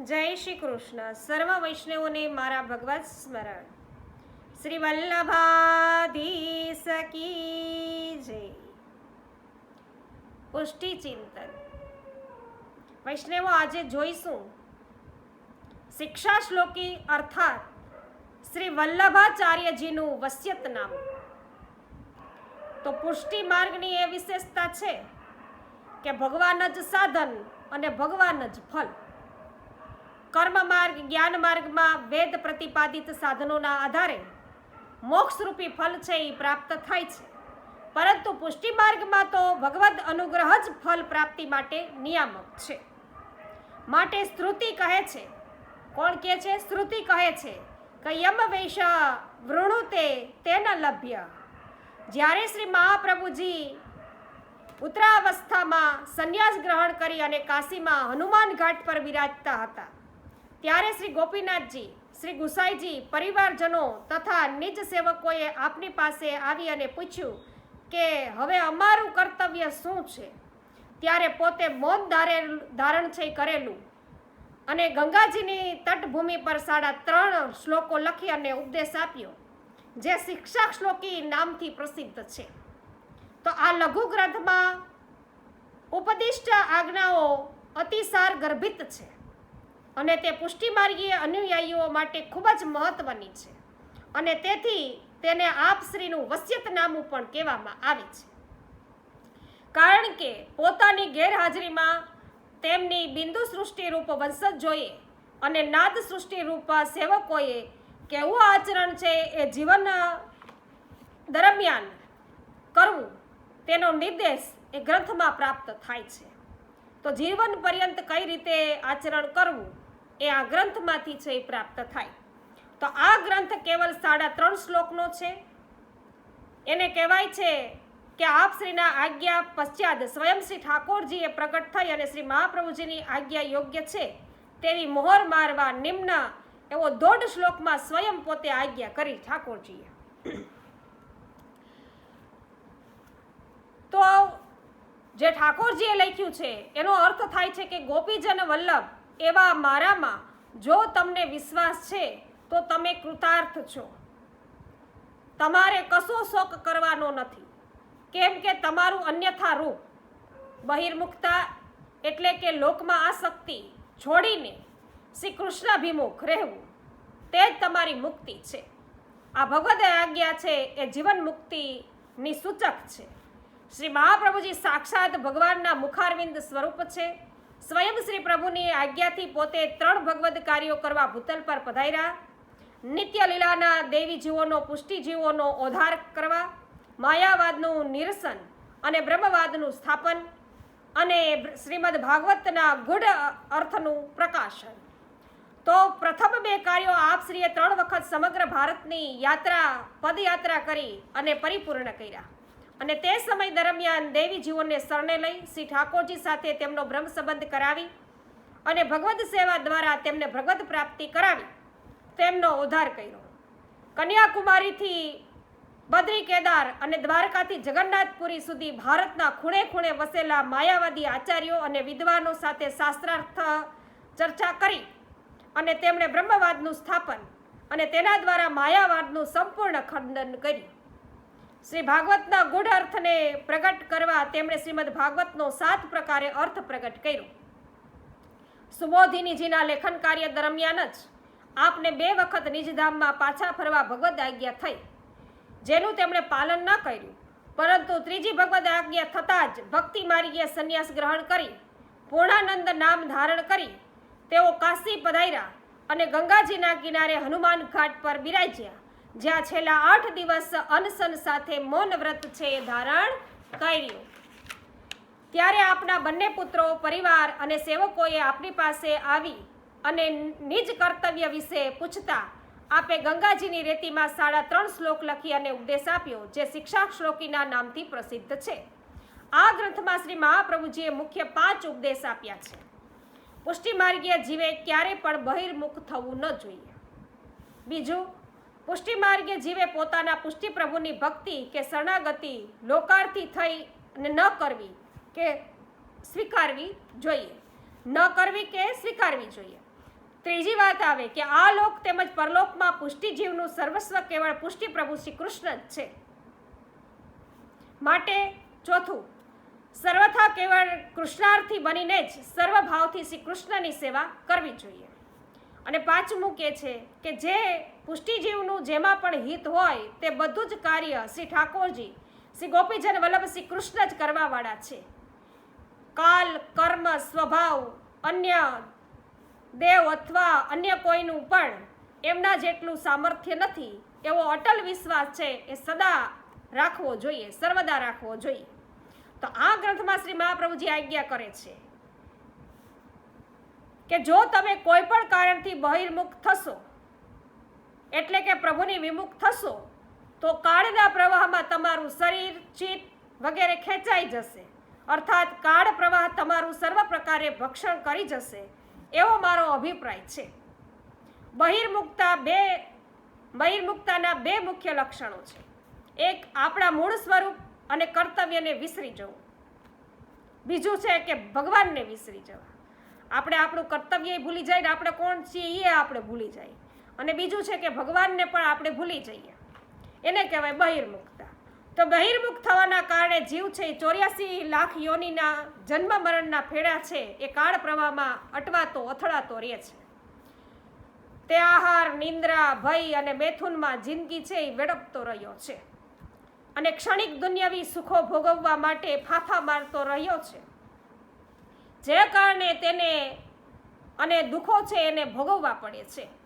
જય શ્રી કૃષ્ણ. સર્વ વૈષ્ણવોને મારા ભગવત સ્મરણ. શ્રી વલ્લભાધીશ સકી જય. પુષ્ટિ ચિંતન. વૈષ્ણવો આજે જોઈશું. શિક્ષા શ્લોકી અર્થાત શ્રી વલ્લભાચાર્યજીનું વસ્યતનામ. તો પુષ્ટિ માર્ગની એ વિશેષતા છે કે ભગવાન જ સાધન અને ભગવાન જ ફલ કર્મ માર્ગ, જ્ઞાન માર્ગમાં વેદ પ્રતિપાદિત સાધનોના આધારે મોક્ષરૂપી ફલ છે એ પ્રાપ્ત થાય છે. પરંતુ પુષ્ટિ માર્ગમાં તો ભગવદ અનુગ્રહ જ ફલ પ્રાપ્તિ માટે નિયામક છે. માટે શ્રુતિ કહે છે. કોણ કહે છે? શ્રુતિ કહે છે કે યમ વૈશ વૃણુતે તેના લભ્ય. જ્યારે શ્રી મહાપ્રભુજી ઉત્તરાવસ્થામાં સંન્યાસ ગ્રહણ કરી અને કાશીમાં હનુમાન ઘાટ પર વિરાજતા હતા ત્યારે શ્રી ગોપીનાથજી, શ્રી ગુસાઈજી પરિવારજનો તથા નિજ સેવકોએ આપની પાસે આવી અને પૂછ્યું કે હવે અમારું કર્તવ્ય શું છે? ત્યારે પોતે મૌન ધારે ધારણ છે કરેલું. અને ગંગાજીની તટભૂમિ પર સાડા ત્રણ શ્લોકો લખી અને ઉપદેશ આપ્યો, જે શિક્ષા શ્લોકી નામથી પ્રસિદ્ધ છે. તો આ લઘુ ગ્રંથમાં ઉપદિષ્ટ આજ્ઞાઓ અતિસાર ગર્ભિત છે. અને તે પુષ્ટિમાર્ગીય અનુયાયીઓ માટે ખૂબ જ મહત્વની છે. અને તેથી તેને આપશ્રીનું વસિયતનામું પણ કહેવામાં આવે છે. કારણ કે પોતાની ગેરહાજરીમાં તેમની બિંદુ સૃષ્ટિ રૂપ વંશજોએ અને નાદ સૃષ્ટિ રૂપ સેવકોએ કેવું આચરણ છે એ જીવન દરમિયાન કરવું તેનો નિર્દેશ એ ગ્રંથમાં પ્રાપ્ત થાય છે. તો જીવન પર્યંત કઈ રીતે આચરણ કરવું એ આ ગ્રંથમાંથી છે એ પ્રાપ્ત થાય. તો આ ગ્રંથ કેવલ સાડા ત્રણ શ્લોકનો છે. એને કહેવાય છે કે આપ શ્રીના આજ્ઞા પશ્ચાત સ્વયં શ્રી ઠાકોરજીએ પ્રગટ થઈ અને શ્રી મહાપ્રભુજીની આજ્ઞા યોગ્ય છે તેવી મોહર મારવા નિમ્ન એવો દોઢ શ્લોકમાં સ્વયં પોતે આજ્ઞા કરી ઠાકોરજીએ. તો જે ઠાકોરજીએ લખ્યું છે, એનો અર્થ થાય છે કે ગોપીજન વલ્લભ એવા મારામાં જો તમને વિશ્વાસ છે, તો તમે કૃતાર્થ છો. તમારે કશો શોક કરવાનો નથી. કેમ કે તમારું અન્યથા રૂપ બહિર્મુખતા એટલે કે લોકમાં આસક્તિ છોડીને શ્રી કૃષ્ણાભિમુખ રહેવું, તે જ તમારી મુક્તિ છે. આ ભગવદ આજ્ઞા છે, એ જીવન મુક્તિની સૂચક છે. શ્રી મહાપ્રભુજી સાક્ષાત ભગવાનના મુખારવિંદ સ્વરૂપ છે. સ્વયં શ્રી પ્રભુની આજ્ઞાથી પોતે ત્રણ ભગવદ કાર્યો કરવા ભૂતલ પર પધાર્યા. નિત્ય લીલાના દેવી જીવોનો, પુષ્ટિ જીવોનો ઓધાર કરવા, માયાવાદનું નિરસન અને બ્રહ્મવાદનું સ્થાપન અને શ્રીમદ ભાગવતના ગુઢ અર્થનું પ્રકાશન. તો પ્રથમ બે કાર્યો આપ શ્રીએ ત્રણ વખત સમગ્ર ભારતની યાત્રા, પદયાત્રા કરી અને પરિપૂર્ણ કર્યા. અને તે સમય દરમિયાન દેવી જીવોને શરણે લઈ શ્રી ઠાકોરજી સાથે તેમનો બ્રહ્મ સંબંધ કરાવી અને ભગવદ્ સેવા દ્વારા તેમને ભગવદ પ્રાપ્તિ કરાવી તેમનો ઉદ્ધાર કર્યો. કન્યાકુમારીથી બદ્રી કેદાર અને દ્વારકાથી જગન્નાથપુરી સુધી ભારતના ખૂણે ખૂણે વસેલા માયાવાદી આચાર્યો અને વિદ્વાનો સાથે શાસ્ત્રાર્થ ચર્ચા કરી અને તેમણે બ્રહ્મવાદનું સ્થાપન અને તેના દ્વારા માયાવાદનું સંપૂર્ણ ખંડન કર્યું. શ્રી ભાગવતના ગુઢ અર્થને પ્રગટ કરવા તેમણે શ્રીમદ ભાગવતનો સાત પ્રકારે અર્થ પ્રગટ કર્યો. સુબોધિનીજીના લેખન કાર્ય દરમિયાન જ આપને બે વખત નિજધામમાં પાછા ફરવા ભગવદ આજ્ઞા થઈ, જેનું તેમણે પાલન ન કર્યું. પરંતુ ત્રીજી ભગવદ આજ્ઞા થતાં જ ભક્તિ માર્ગીય સંન્યાસ ગ્રહણ કરી, પૂર્ણાનંદ નામ ધારણ કરી, તેઓ કાશી પધાર્યા અને ગંગાજીના કિનારે હનુમાન ઘાટ પર બિરાજ્યા. જ્યાં છેલ્લા આઠ દિવસ અનશન સાથે મૌન વ્રત છે એ ધારણ કર્યું. ત્યારે આપના બંને પુત્રો, પરિવાર અને સેવકોએ આપની પાસે આવી અને નિજ કર્તવ્ય વિશે પૂછતા આપે ગંગાજીની રેતીમાં સાડા ત્રણ શ્લોક લખી અને ઉપદેશ આપ્યો, જે શિક્ષા શ્લોકીના નામથી પ્રસિદ્ધ છે. આ ગ્રંથમાં શ્રી મહાપ્રભુજીએ મુખ્ય પાંચ ઉપદેશ આપ્યા છે. પુષ્ટિમાર્ગીય જીવે ક્યારે પણ બહિર્મુખ થવું ન જોઈએ. બીજું પુષ્ટિ માર્ગે જીવે પોતાના પુષ્ટિ પ્રભુની ભક્તિ કે શરણાગતિ લોકાર્થી થઈ અને ન કરવી કે સ્વીકારવી જોઈએ. ન કરવી કે સ્વીકારવી જોઈએ. ત્રીજી વાત આવે કે આ લોક તેમજ પરલોકમાં પુષ્ટિ જીવનું સર્વસ્વ કેવળ પુષ્ટિ પ્રભુ શ્રી કૃષ્ણ જ છે. માટે ચોથું, સર્વથા કેવળ કૃષ્ણાર્થી બનીને જ સર્વભાવથી શ્રી કૃષ્ણની સેવા કરવી જોઈએ. અને પાંચમું કે છે કે જે પુષ્ટિજીવનું જેમાં પણ હિત હોય તે બધું જ કાર્ય શ્રી ઠાકોરજી, શ્રી ગોપીજન વલ્લભ શ્રી કૃષ્ણ જ કરવાવાળા છે. કાલ, કર્મ, સ્વભાવ, અન્ય દેવ અથવા અન્ય કોઈનું પણ એમના જેટલું સામર્થ્ય નથી, એવો અટલ વિશ્વાસ છે એ સદા રાખવો જોઈએ, સર્વદા રાખવો જોઈએ. તો આ ગ્રંથમાં શ્રી મહાપ્રભુજી આજ્ઞા કરે છે કે જો તમે કોઈ પણ કારણથી બહિર્મુખ થશો એટલે કે પ્રભુની વિમુખ થશો, તો કાળના પ્રવાહમાં તમારું શરીર, ચિત્ત વગેરે ખેંચાઈ જશે. અર્થાત કાળ પ્રવાહ તમારું સર્વ પ્રકારે ભક્ષણ કરી જશે. એવો મારો અભિપ્રાય છે. બહિર્મુક્તા બે બહિર્મુક્તાના બે મુખ્ય લક્ષણો છે. એક, આપણા મૂળ સ્વરૂપ અને કર્તવ્યને વિસરી જવું. બીજું છે કે ભગવાનને વિસરી જવા. આપણે આપણું કર્તવ્ય ભૂલી જાય ને આપણે કોણ છીએ એ આપણે ભૂલી જાય. અને બીજું છે કે ભગવાનને પણ આપણે ભૂલી જઈએ. એને કહેવાય બહિર્મુખતા તો બહિર્મુખ થવાના કારણે જીવ છે એ ચોર્યાસી લાખ યોનિના જન્મ મરણના ફેડા છે એ કાળ પ્રવાહમાં અટવાતો, અથડાતો રહે છે. તે આહાર, નિંદ્રા, ભય અને મેથુનમાં જિંદગી છે એ વેડપતો રહ્યો છે. અને ક્ષણિક દુનિયાવી સુખો ભોગવવા માટે ફાફા મારતો રહ્યો છે. જે કારણે તેને અને દુઃખો છે એને ભોગવવા પડે છે.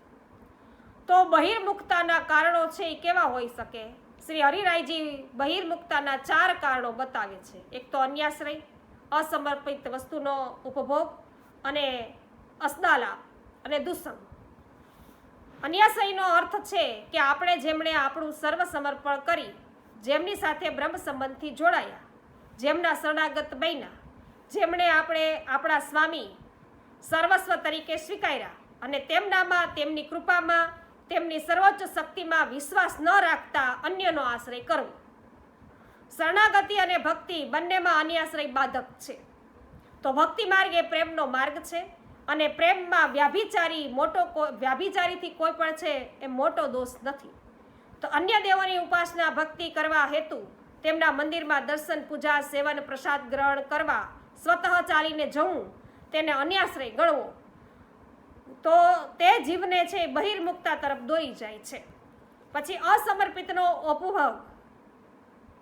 તો બહિર્મુખતાના કારણો છે એ કેવા હોઈ શકે? શ્રી હરિરાયજી બહિર્મુખતાના ચાર કારણો બતાવે છે. એક તો અન્યાશ્રય, અસમર્પિત વસ્તુનો ઉપભોગ અને અસદાલા અને દુસંગ. અન્યાશયનો અર્થ છે કે આપણે જેમણે આપણું સર્વ સમર્પણ કરી, જેમની સાથે બ્રહ્મ સંબંધથી જોડાયા, જેમના શરણાગત બન્યા, જેમણે આપણે આપણા સ્વામી સર્વસ્વ તરીકે સ્વીકાર્યા અને તેમનામાં તેમની કૃપામાં તેમની સર્વોચ્ચ શક્તિમાં વિશ્વાસ ન રાખતા અન્યનો આશ્રય કરવો. શરણાગતિ અને ભક્તિ બંનેમાં અન્યાશ્રય બાધક છે. તો ભક્તિ માર્ગ એ પ્રેમનો માર્ગ છે અને પ્રેમમાં વ્યાભિચારી મોટો વ્યાભિચારીથી કોઈ પણ છે એ મોટો દોષ નથી. તો અન્ય દેવોની ઉપાસના ભક્તિ કરવા હેતુ તેમના મંદિરમાં દર્શન, પૂજા, સેવન, પ્રસાદ ગ્રહણ કરવા, સ્વતઃ ચાલીને જવું, તેને અન્યાશ્રય ગણવો. તો તે જીવને છે બહિર્મુક્તા તરફ દોરી જાય છે. પછી અસમર્પિતનો ઉપભોગ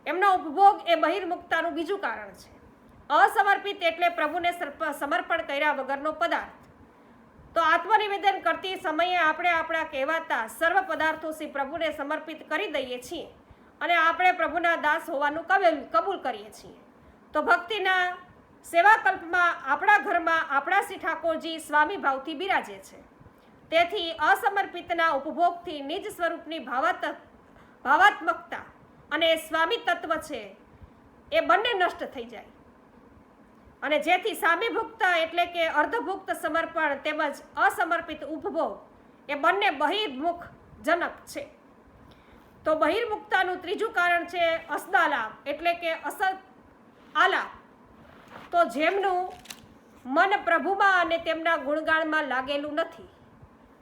એમનો ઉપભોગ એ બહિર્મુક્તાનું બીજું કારણ છે. અસમર્પિત એટલે પ્રભુને સમર્પણ કર્યા વગરનો પદાર્થ. તો આત્મનિવેદન કરતી સમયે આપણે આપણા કહેવાતા સર્વ પદાર્થો શ્રી પ્રભુને સમર્પિત કરી દઈએ છીએ અને આપણે પ્રભુના દાસ હોવાનું કબૂલ કરીએ છીએ. તો ભક્તિના સેવાકલ્પમાં આપણા ઘરમાં આપણા શ્રી ઠાકોરજી સ્વામી ભાવથી બિરાજે છે. તેથી અસમર્પિતના ઉપભોગથી નિજ સ્વરૂપની ભાવાત, ભાવાત્મકતા અને સ્વામી તત્વ છે એ બંને નષ્ટ થઈ જાય. અને જેથી સામીભુક્ત એટલે કે અર્ધભુક્ત સમર્પણ તેમજ અસમર્પિત ઉપભોગ એ બંને બહિર્મુખ જનક છે. તો બહિર્મુક્તાનું ત્રીજું કારણ છે અસદાલાપ એટલે કે અસદ આલાપ તો જેમનું મન પ્રભુમાં અને તેમના ગુણગાણમાં લાગેલું નથી,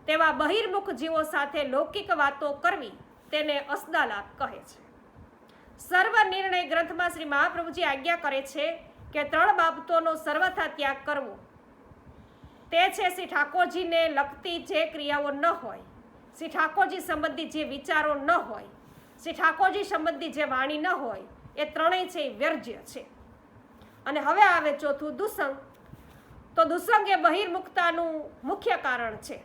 તેવા બહિર્મુખ જીવો સાથે લૌકિક વાતો કરવી તેને અસદાલાપ કહે છે. સર્વ નિર્ણય ગ્રંથમાં શ્રી મહાપ્રભુજી આજ્ઞા કરે છે કે ત્રણ બાબતોનો સર્વથા ત્યાગ કરવો. તે છે શ્રી ઠાકોરજીને લગતી જે ક્રિયાઓ ન હોય, શ્રી ઠાકોરજી સંબંધી જે વિચારો ન હોય, શ્રી ઠાકોરજી સંબંધી જે વાણી ન હોય, એ ત્રણેય છે એ વ્યર્જ્ય છે. અને હવે આવે ચોથું દુસંગ. તો દુસંગ એ બહિર્મુખતાનું મુખ્ય કારણ છે.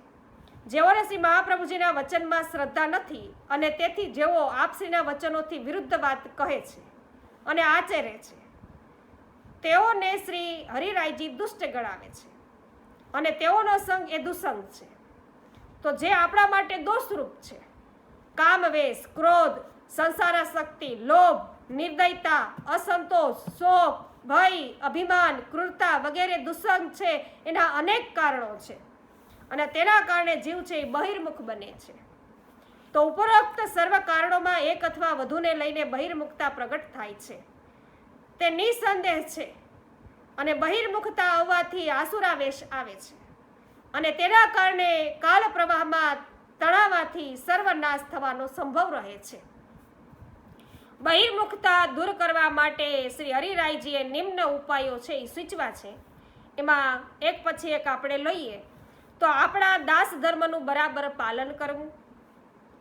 જેઓને શ્રી મહાપ્રભુજીના વચનમાં શ્રદ્ધા નથી અને તેથી જેઓ આપશ્રીના વચનોથી વિરુદ્ધ વાત કહે છે અને આચરે છે. તેઓને શ્રી હરિરાયજી દુષ્ટ ગણાવે છે અને તેઓનો સંગ એ દુસંગ છે. તો જે આપણા માટે દોષરૂપ છે. કામવેશ, ક્રોધ, સંસારાશક્તિ, લોભ, નિર્દયતા, અસંતોષ, શોક ભય, અભિમાન, ક્રૂરતા વગેરે દુસંગ છે, એના અનેક કારણો છે. અને તેના કારણે જીવ છે એ બહિર્મુખ બને છે. તો ઉપરોક્ત સર્વ કારણોમાં એક અથવા વધુને લઈને બહિર્મુખતા પ્રગટ થાય છે. તે નિસંદેહ છે અને બહિર્મુખતા આવવાથી આસુરાવેશ આવે છે. અને તેના કારણે કાલ પ્રવાહમાં તણાવાથી સર્વનાશ થવાનો સંભવ રહે છે. બહિર્મુખતા દૂર કરવા માટે શ્રી હરિરાયજીએ નિમ્ન ઉપાયો છે એ સૂચવા છે. એમાં એક પછી એક આપણે લઈએ, તો આપણા દાસ ધર્મનું બરાબર પાલન કરવું,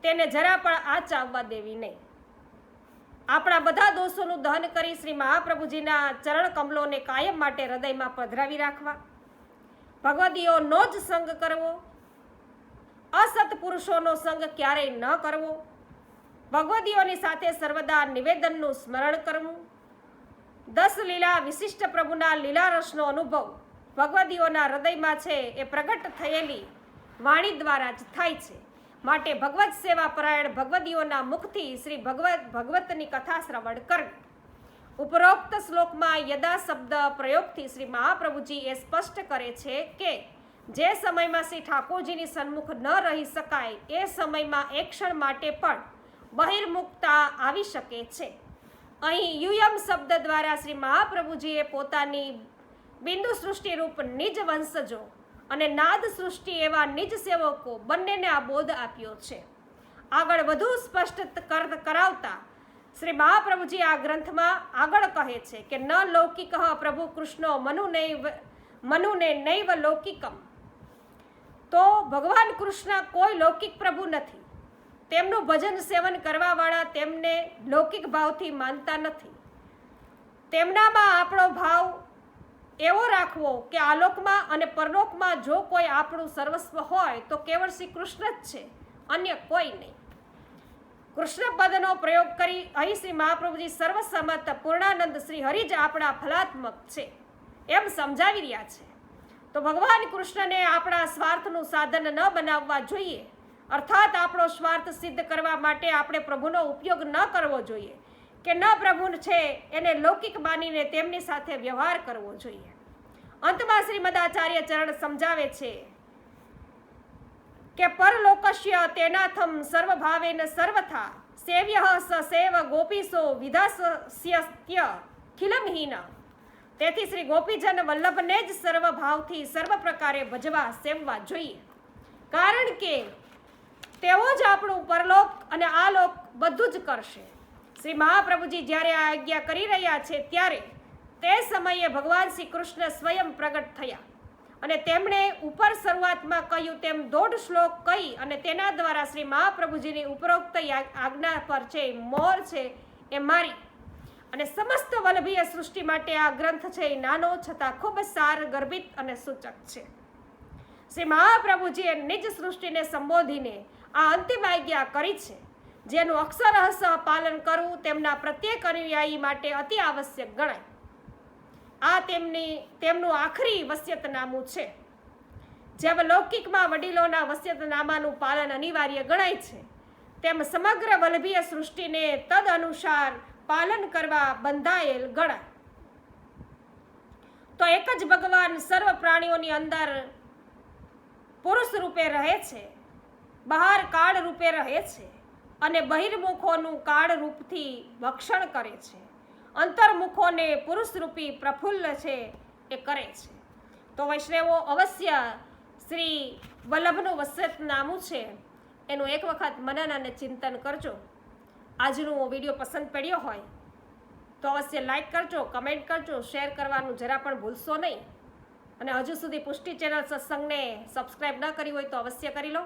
તેને જરા પણ આ ચાવવા દેવી નહીં. આપણા બધા દોષોનું દહન કરી શ્રી મહાપ્રભુજીના ચરણ કમલોને કાયમ માટે હૃદયમાં પધરાવી રાખવા. ભગવદીઓનો જ સંગ કરવો. અસત પુરુષોનો સંગ ક્યારેય ન કરવો. ભગવદીઓની સાથે સર્વદા નિવેદનનું સ્મરણ કરવું. દસ લીલા વિશિષ્ટ પ્રભુના લીલા રસનો અનુભવ ભગવદીઓના હૃદયમાં છે એ પ્રગટ થયેલી વાણી દ્વારા જ થાય છે. માટે ભગવત સેવા પરાયણ ભગવદીઓના મુખથી શ્રી ભગવત, ભગવતની કથા શ્રવણ કરવી. ઉપરોક્ત શ્લોકમાં યદા શબ્દ પ્રયોગથી શ્રી મહાપ્રભુજી એ સ્પષ્ટ કરે છે કે, જે સમયમાં શ્રી ઠાકોરજીની સન્મુખ ન રહી શકાય એ સમયમાં એક ક્ષણ માટે પણ બહિર્મુખતા આવી શકે છે. અહીં યુયમ શબ્દ દ્વારા શ્રી મહાપ્રભુજીએ પોતાની બિંદુ સૃષ્ટિ રૂપ નિજ વંશજો અને નાદ સૃષ્ટિ એવા નિજ સેવકો બંનેને આ બોધ આપ્યો છે. આગળ વધુ સ્પષ્ટ કર- કરાવતા શ્રી મહાપ્રભુજી આ ગ્રંથમાં આગળ કહે છે કે ન લૌકિક પ્રભુ કૃષ્ણ મનુ નૈવ મનુને નૈવ લૌકિકમ. તો ભગવાન કૃષ્ણ કોઈ લૌકિક પ્રભુ નથી. તેમનું ભજન સેવન કરવાવાળા તેમને લૌકિક ભાવથી માનતા નથી. તેમનામાં આપણો ભાવ એવો રાખવો કે આલોકમાં અને પરલોકમાં જો કોઈ આપણું સર્વસ્વ હોય તો કેવળ શ્રી કૃષ્ણ જ છે, અન્ય કોઈ નહીં. કૃષ્ણ પદનો પ્રયોગ કરી અહીં શ્રી મહાપ્રભુજી સર્વસમત પૂર્ણાનંદ શ્રી હરિ જ આપણા ફલાત્મક છે, એમ સમજાવી રહ્યા છે. તો ભગવાન કૃષ્ણને આપણા સ્વાર્થનું સાધન ન બનાવવા જોઈએ અર્થાત આપણો સ્વાર્થ સિદ્ધ કરવા માટે આપણે પ્રભુનો ઉપયોગ ન કરવો જોઈએ. કે ન પ્રભુ છે, એને લૌકિક માનીને તેમની સાથે વ્યવહાર કરવો જોઈએ. અંતમાં શ્રીમદાચાર્ય ચરણ સમજાવે છે કે પરલોકસ્ય તેનાથમ સર્વભાવેન સર્વથા, સેવ્ય સ સેવ ગોપીસો વિધાસ્ય ખિલમહીન. તેથી શ્રી ગોપીજન વલ્લભને જ સર્વભાવથી સર્વ પ્રકારે ભજવા સેવવા જોઈએ. કારણ કે તેઓ જ આપણું પરલોક અને આલોક બધું જ કરશે. શ્રી મહાપ્રભુજી જ્યારે આ આજ્ઞા કરી રહ્યા છે ત્યારે તે સમયે ભગવાન શ્રી કૃષ્ણ સ્વયં પ્રગટ થયા અને તેમણે ઉપર શરૂઆતમાં કહ્યું તેમ દોઢ શ્લોક કહી અને તેના દ્વારા શ્રી મહાપ્રભુજીની ઉપરોક્ત આજ્ઞા પર છે મોર છે એ મારી અને સમસ્ત વલ્લભીય સૃષ્ટિ માટે આ ગ્રંથ છે એ નાનો છતાં ખૂબ સાર, ગર્ભિત અને સૂચક છે. શ્રી મહાપ્રભુજીએ નિજ સૃષ્ટિને સંબોધીને આ અંતિમ આજ્ઞા કરી છે. જેનું અક્ષરહસ પાલન કરવું તેમના પ્રત્યેક અનુયાયી માટે અતિ આવશ્યક ગણાય. આ તેમની, તેમનું આખરી વસ્યતનામું છે. જેમ લૌકિકમાં વડીલોના વસ્યતનામાનું પાલન અનિવાર્ય ગણાય છે, તેમ સમગ્ર વલ્લભીય સૃષ્ટિને તદ અનુસાર પાલન કરવા બંધાયેલ ગણાય. તો એક જ ભગવાન સર્વ પ્રાણીઓની અંદર પુરુષ રૂપે રહે છે. બહાર કાળ રૂપે રહે છે અને બહિર્મુખોનું કાળ રૂપથી ભક્ષણ કરે છે. અંતર્મુખોને પુરુષરૂપી પ્રફુલ્લ છે એ કરે છે. તો વૈષ્ણવો, અવશ્ય શ્રી વલ્લભનું વસતનામું છે. એનું એક વખત મનન અને ચિંતન કરજો. આજનો વીડિયો પસંદ પડ્યો હોય તો અવશ્ય લાઈક કરજો, કમેન્ટ કરજો, શેર કરવાનું જરા પણ ભૂલશો નહીં. અને હજુ સુધી પુષ્ટિ ચેનલ સત્સંગને સબસ્ક્રાઈબ ન કરી હોય તો અવશ્ય કરી લો.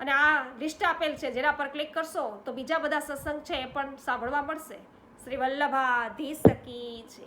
અને આ લિસ્ટ આપેલ છે, જેના પર ક્લિક કરશો તો બીજા બધા સત્સંગ છે એ પણ સાંભળવા મળશે. શ્રી વલ્લભાધીશ સકી છે